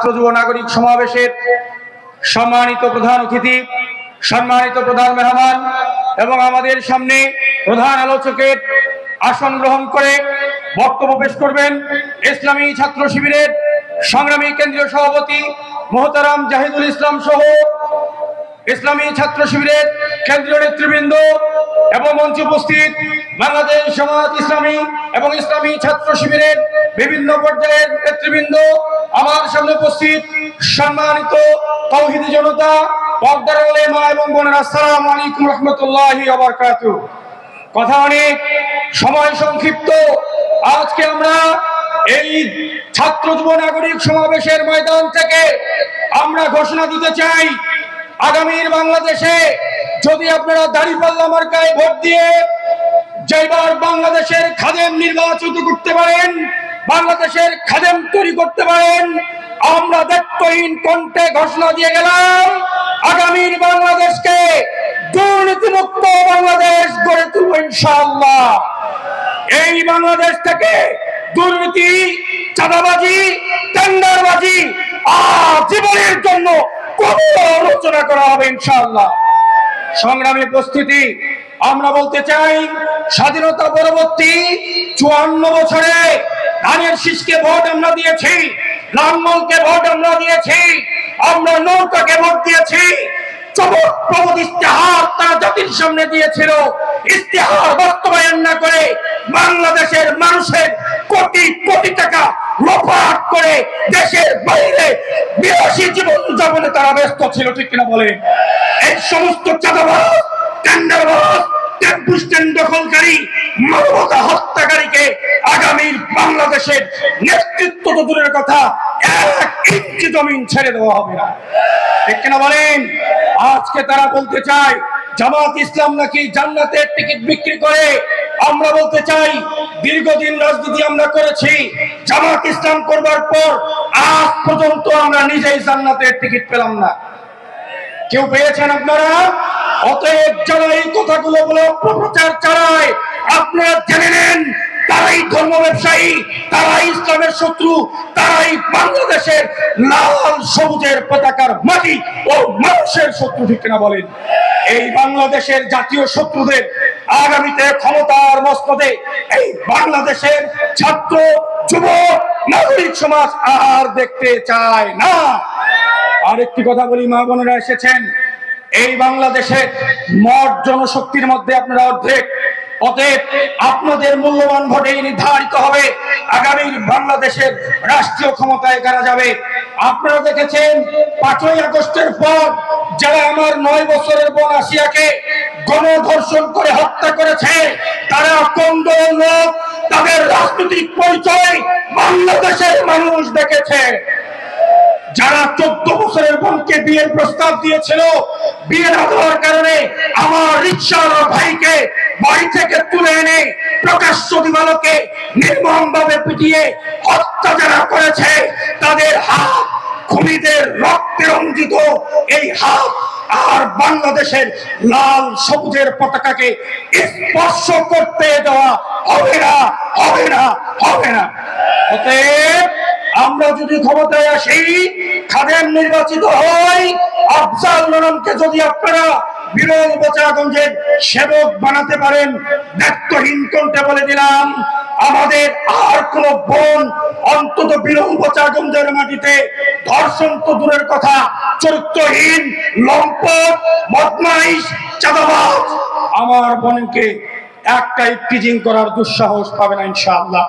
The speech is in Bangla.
ছাত্র যুব নাগরিক সমাবেশের সম্মানিত প্রধান অতিথি, সম্মানিত প্রধান মেহমান এবং আমাদের সামনে প্রধান আলোচকের আসন গ্রহণ করে বক্তব্য পেশ করবেন ইসলামী ছাত্র শিবিরের সংগ্রামী কেন্দ্রীয় সভাপতি মোহতারাম জাহিদুল ইসলাম সহ ইসলামী ছাত্র শিবিরের কেন্দ্রীয় নেতৃবৃন্দ এবং মঞ্চে উপস্থিত বাংলাদেশ সমাজ ইসলামী এবং ইসলামী ছাত্র শিবিরের বিভিন্ন পর্যায়ের নেতৃবৃন্দ, আমার সামনে উপস্থিত সম্মানিত তৌহিদি জনতা, পর্দার মা এবং বোনেরা, আসসালামু আলাইকুম রহমতুল্লাহি আবরকাতু কথা অনেক, সময় সংক্ষিপ্ত। আজকে আমরা এই ছাত্র যুব নাগরিক সমাবেশের ময়দান থেকে আমরা ঘোষণা দিতে চাই আগামীর বাংলাদেশে যদি আপনারা দাঁড়িপাল্লা মার্কায় ভোট দিয়ে যেবার বাংলাদেশের খাদেম নির্বাচিত করতে পারেন, বাংলাদেশের খাদেম তৈরি করতে পারেন, আমরা দায়িত্বহীন কণ্ঠে ঘোষণা দিয়ে গেলাম, আগামীর বাংলাদেশকে দুর্নীতিমুক্ত বাংলাদেশ গড়ে তুলব ইনশাআল্লাহ। এই বাংলাদেশ থেকে দুর্নীতি, চাঁদাবাজি, টেন্ডারবাজি আর জীবনের জন্য কোনো আলোচনা করা হবে সংগ্রামী আমরা বলতে চাই, স্বাধীনতা পরবর্তী চুয়ান্ন বছরে ধানের শীষকে ভোট আমরা দিয়েছি লালমলকে ভোট আমরা দিয়েছি, আমরা নৌকাকে ভোট দিয়েছি সামনে দিয়েছিল। ইস্তেহার বাস্তবায়ন না করে বাংলাদেশের মানুষের কোটি কোটি টাকা লোপাট করে দেশের বাইরে বিরাশি জীবন যাপনে তারা ব্যস্ত ছিল, ঠিক কিনা বলেন? এই সমস্ত হত্যাকারীকে আগামীর বাংলাদেশের নেতৃত্ব কথা ছেড়ে দেওয়া হবে না। বলেন? আজকে তারা বলতে জামাত ইসলাম নাকি জান্নাতের টিকিট বিক্রি করে আমরা বলতে চাই, দীর্ঘদিন রাজনীতি আমরা করেছি, জামাত ইসলাম করবার পর আজ পর্যন্ত আমরা নিজেই জান্নাতের টিকিট পেলাম না। কেউ পেয়েছেন আপনারা? অতএব যারা এই কথাগুলো বলে অপপ্রচার চালায়, আপনারা জেনে নেন, তারাই ধর্ম ব্যবসায়ী, তারাই ইসলামের শত্রু, তারাই বাংলাদেশের লাল সবুজের পতাকার মাটি ও মানুষের শত্রু ঠিক না বলেন? এই বাংলাদেশের জাতীয় শত্রুদের আগামীতে ক্ষমতার মস্তদে এই বাংলাদেশের ছাত্র যুবক নাগরিক সমাজ আর দেখতে চায় না। আরেকটি কথা বলি, মা বোনেরা এসেছেন। এই বাংলাদেশে মঠ জনশক্তির মধ্যে আপনারা অর্ধেক। অতএব আপনাদের মূল্যবান ভোটে নির্ধারিত হবে। আগামী বাংলাদেশের রাষ্ট্রীয় ক্ষমতায় কারা যাবে? আপনারা দেখেছেন, পাঁচই আগস্টের পর যারা আমার নয় বছরের বোন আসিয়াকে গণধর্ষণ করে হত্যা করেছে। তারা কোন লোক, তাদের রাজনৈতিক পরিচয় বাংলাদেশের মানুষ দেখেছে। যারা চোদ্দ বছরের বোনকে বিয়ের প্রস্তাব দিয়েছিল, বিয়ে না দেওয়ার কারণে আমার রিক্সার ভাইকে বাড়ি থেকে তুলে এনে প্রকাশ্য দিবালোকে নির্মম ভাবে পিটিয়ে হত্যা যারা করেছে, তাদের হাত খুনিদের রক্তে রঞ্জিত এই হাত আর বাংলাদেশের লাল সবুজের পতাকাকে স্পর্শ করতে দেওয়া হবে না হবে না হবে না। অতএব আমরা যদি ক্ষমতায় আসি, খাদেম নির্বাচিত হই, আফজাল নরমকে যদি আপনারা বিরল বোচাগঞ্জের সেবক বানাতে পারেন দায়িত্বহীন কণ্ঠে বলে দিলাম, আমাদের আর বোন অন্তত বিরল বোচাগঞ্জের মাটিতে। ধর্ষণ তো দূরের কথা, চরিত্রহীন, লম্পট, বদমাইশ, চাঁদাবাজ। আমার বোনকে একটা ইফটিজিং করার দুঃসাহস পাবে না ইনশাআল্লাহ।